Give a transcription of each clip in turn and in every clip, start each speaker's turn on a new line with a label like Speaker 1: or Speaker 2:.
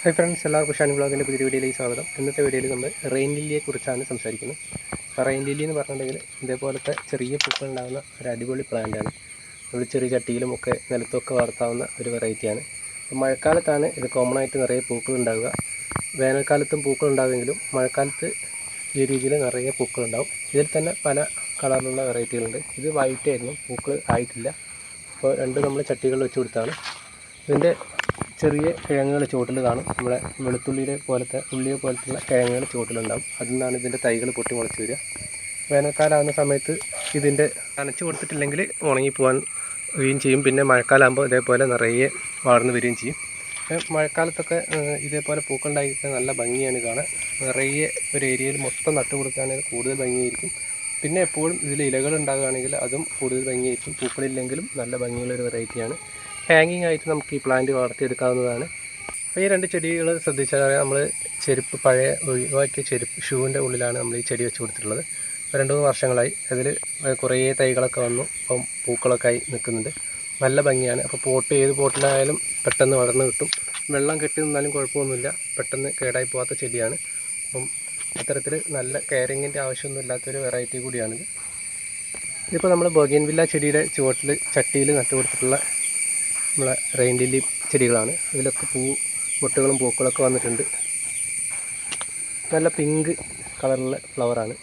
Speaker 1: Hi friends എല്ലാവർക്കും ഷാനി ബ്ലോഗിന്റെ പുതിയ വീഡിയോയിലേക്ക് സ്വാഗതം. ഇന്നത്തെ വീഡിയോയിൽ നമ്മൾ റെയിൻ ലില്ലിയെക്കുറിച്ചാണ് സംസാരിക്കുന്നത്. റെയിൻ ലില്ലി എന്ന് പറഞ്ഞിട്ടുണ്ടെങ്കിൽ ഇതേപോലത്തെ ചെറിയ പൂക്കൾ ഉണ്ടാകുന്ന ഒരു അടിപൊളി പ്ലാന്റാണ് നമ്മൾ ചെറിയ ചട്ടിയിലും ഒക്കെ നിലത്തൊക്കെ വളർത്താവുന്ന ഒരു വെറൈറ്റിയാണ് മഴക്കാലത്താണ് ഇത് കോമൺ ആയിട്ട് നിറയെ പൂക്കൾ ഉണ്ടാവുക. വേനൽക്കാലത്തും പൂക്കൾ ഉണ്ടാകുമെങ്കിലും മഴക്കാലത്ത് ഈ രീതിയിൽ നിറയെ പൂക്കൾ ഉണ്ടാവും. ഇതിൽ തന്നെ പല കളറിലുള്ള വെറൈറ്റികളുണ്ട് ഇത് വൈറ്റ് ആയിരുന്നു. പൂക്കൾ ആയിട്ടില്ല. അപ്പോൾ രണ്ട് നമ്മൾ ചട്ടികളിൽ വെച്ച് കൊടുത്താണ്. ഇതിന്റെ ചെറിയ കിഴങ്ങുകൾ ചുവട്ടിൽ കാണും. നമ്മുടെ വെളുത്തുള്ളിയുടെ പോലത്തെ ഉള്ളിയെ പോലത്തുള്ള കിഴങ്ങുകൾ ചുവട്ടിലുണ്ടാവും. അതിൽ നിന്നാണ് ഇതിന്റെ തൈകൾ പൊട്ടി മുളച്ച് വരിക. വേനൽക്കാലാവുന്ന സമയത്ത് ഇതിന്റെ നനച്ച് കൊടുത്തിട്ടില്ലെങ്കിൽ ഉണങ്ങിപ്പോകാൻ വരികയും ചെയ്യും. പിന്നെ മഴക്കാലമാകുമ്പോൾ ഇതേപോലെ നിറയെ വളർന്നു വരികയും ചെയ്യും. മഴക്കാലത്തൊക്കെ ഇതേപോലെ പൂക്കളുണ്ടായിരിക്കാൻ നല്ല ഭംഗിയാണ് കാണാൻ. നിറയെ ഒരു ഏരിയയിൽ മൊത്തം നട്ടു കൂടുതൽ ഭംഗിയായിരിക്കും. പിന്നെ എപ്പോഴും ഇതിൽ ഇലകൾ ഉണ്ടാകുകയാണെങ്കിൽ അതും കൂടുതൽ ഭംഗിയായിരിക്കും. പൂക്കളില്ലെങ്കിലും നല്ല ഭംഗിയുള്ള ഒരു വെറൈറ്റിയാണ്. ഹാങ്ങിങ് ആയിട്ട് നമുക്ക് ഈ പ്ലാന്റ് വളർത്തിയെടുക്കാവുന്നതാണ്. അപ്പോൾ ഈ രണ്ട് ചെടികൾ ശ്രദ്ധിച്ചാൽ നമ്മൾ ചെരുപ്പ് പഴയ ഒഴിവാക്കിയ ചെരുപ്പ് ഷൂവിന്റെ ഉള്ളിലാണ് നമ്മൾ ഈ ചെടി വെച്ച് കൊടുത്തിട്ടുള്ളത്. രണ്ട് മൂന്ന് വർഷങ്ങളായി അതിൽ കുറേ തൈകളൊക്കെ വന്നു. അപ്പം പൂക്കളൊക്കെ ആയി നിൽക്കുന്നുണ്ട്. നല്ല ഭംഗിയാണ്. അപ്പോൾ പോട്ട് ഏത് പോട്ടിലായാലും പെട്ടെന്ന് വളർന്ന് കിട്ടും. വെള്ളം കെട്ടി നിന്നാലും കുഴപ്പമൊന്നുമില്ല. പെട്ടെന്ന് കേടായി പോകാത്ത ചെടിയാണ്. അപ്പം അത്തരത്തിൽ നല്ല കെയറിങ്ങിന്റെ ആവശ്യമൊന്നും ഇല്ലാത്തൊരു വെറൈറ്റി കൂടിയാണിത് ഇതിപ്പോൾ നമ്മൾ ബോഗിയൻവില്ല ചെടിയുടെ ചുവട്ടിൽ ചട്ടിയിൽ നട്ടു കൊടുത്തിട്ടുള്ള നമ്മളെ റെയിൻ ലില്ലി ചെടികളാണ്. അതിലൊക്കെ പൂ മുട്ടുകളും പൂക്കളൊക്കെ വന്നിട്ടുണ്ട്. നല്ല പിങ്ക് കളറുള്ള ഫ്ലവറാണ്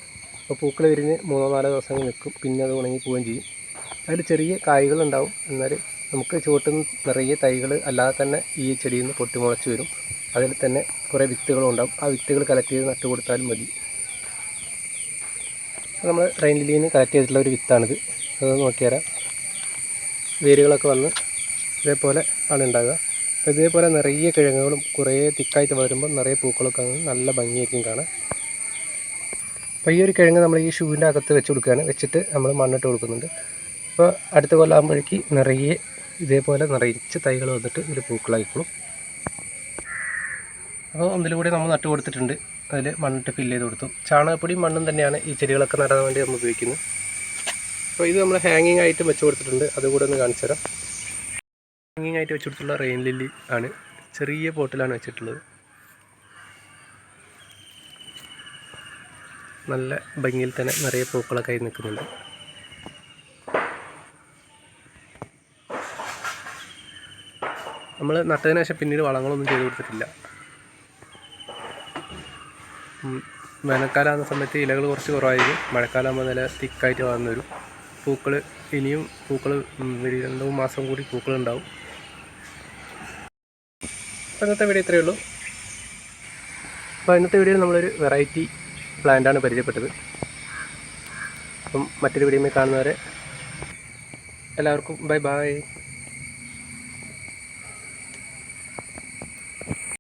Speaker 1: അപ്പോൾ പൂക്കൾ വിരിഞ്ഞ് മൂന്നോ നാലോ ദിവസം നിൽക്കും. പിന്നെ അത് ഉണങ്ങി പോവുകയും ചെയ്യും. അതിൽ ചെറിയ കായ്കളുണ്ടാവും. എന്നാൽ നമുക്ക് ചുവട്ടിൽ നിന്ന് നിറയെ തൈകൾ അല്ലാതെ തന്നെ ഈ ചെടിയിൽ നിന്ന് പൊട്ടിമുളച്ച് വരും. അതിൽ തന്നെ കുറേ വിത്തുകളും ഉണ്ടാകും ആ വിത്തുകൾ കളക്ട് ചെയ്ത് നട്ടു കൊടുത്താലും മതി. നമ്മൾ റെയിൻ ലില്ലിയിൽ നിന്ന് കളക്ട് ചെയ്തിട്ടുള്ള ഒരു വിത്താണിത്. അത് നോക്കിയാൽ വേരുകളൊക്കെ വന്ന് ഇതേപോലെ ആണ് ഉണ്ടാകുക അപ്പോൾ ഇതേപോലെ നിറയെ കിഴങ്ങുകളും കുറേ തിക്കായിട്ട് വളരുമ്പോൾ നിറയെ പൂക്കളൊക്കെ അങ്ങ് നല്ല ഭംഗിയായിരിക്കും കാണാൻ. അപ്പോൾ ഈ ഒരു കിഴങ്ങ് നമ്മൾ ഈ ഷൂവിന്റെ അകത്ത് വെച്ച് കൊടുക്കുകയാണ്. വെച്ചിട്ട് നമ്മൾ മണ്ണിട്ട് കൊടുക്കുന്നുണ്ട്. അപ്പോൾ അടുത്ത കൊല്ലാകുമ്പോഴേക്ക് നിറയെ ഇതേപോലെ നിറയിച്ച് തൈകൾ വന്നിട്ട് ഇതിൽ പൂക്കളായിക്കോളും. അപ്പോൾ ഒന്നിലൂടെ നമ്മൾ നട്ട് കൊടുത്തിട്ടുണ്ട്. അതിൽ മണ്ണിട്ട് ഫില്ല് ചെയ്ത് കൊടുത്തു. ചാണകപ്പൊടിയും മണ്ണും തന്നെയാണ് ഈ ചെടികളൊക്കെ നടാൻ വേണ്ടി നമ്മൾ ഉപയോഗിക്കുന്നത്. അപ്പോൾ ഇത് നമ്മൾ ഹാങ്ങിങ് ആയിട്ട് വെച്ച് കൊടുത്തിട്ടുണ്ട്. അതുകൂടെ ഒന്ന് കാണിച്ചു തരാം. ഹാങ്ങിങ് ആയിട്ട് വെച്ചിട്ടുള്ള റെയിൻ ലില്ലി ആണ്. ചെറിയ പോട്ടിലാണ് വെച്ചിട്ടുള്ളത്. നല്ല ഭംഗിയിൽ തന്നെ നിറയെ പൂക്കളൊക്കെ ആയി നിൽക്കുന്നുണ്ട്. നമ്മൾ നട്ടതിന് ശേഷം പിന്നീട് വളങ്ങളൊന്നും ചെയ്ത് കൊടുത്തിട്ടില്ല. ഉം, വേനൽക്കാലമാകുന്ന സമയത്ത് ഇലകൾ കുറച്ച് കുറവായിരിക്കും. മഴക്കാലമാകുമ്പോൾ നല്ല തിക്കായിട്ട് വളർന്നു വരും. പൂക്കൾ ഇനിയും പൂക്കൾ രണ്ട് മൂന്ന് മാസം കൂടി പൂക്കളുണ്ടാവും അപ്പോൾ ഇന്നത്തെ വീഡിയോ ഇത്രയേ ഉള്ളൂ. അപ്പോൾ ഇന്നത്തെ വീഡിയോയിൽ നമ്മളൊരു വെറൈറ്റി പ്ലാന്റാണ് പരിചയപ്പെട്ടത്. അപ്പം മറ്റൊരു വീഡിയോയിൽ കാണുന്നവരെ എല്ലാവർക്കും ബൈ ബൈ.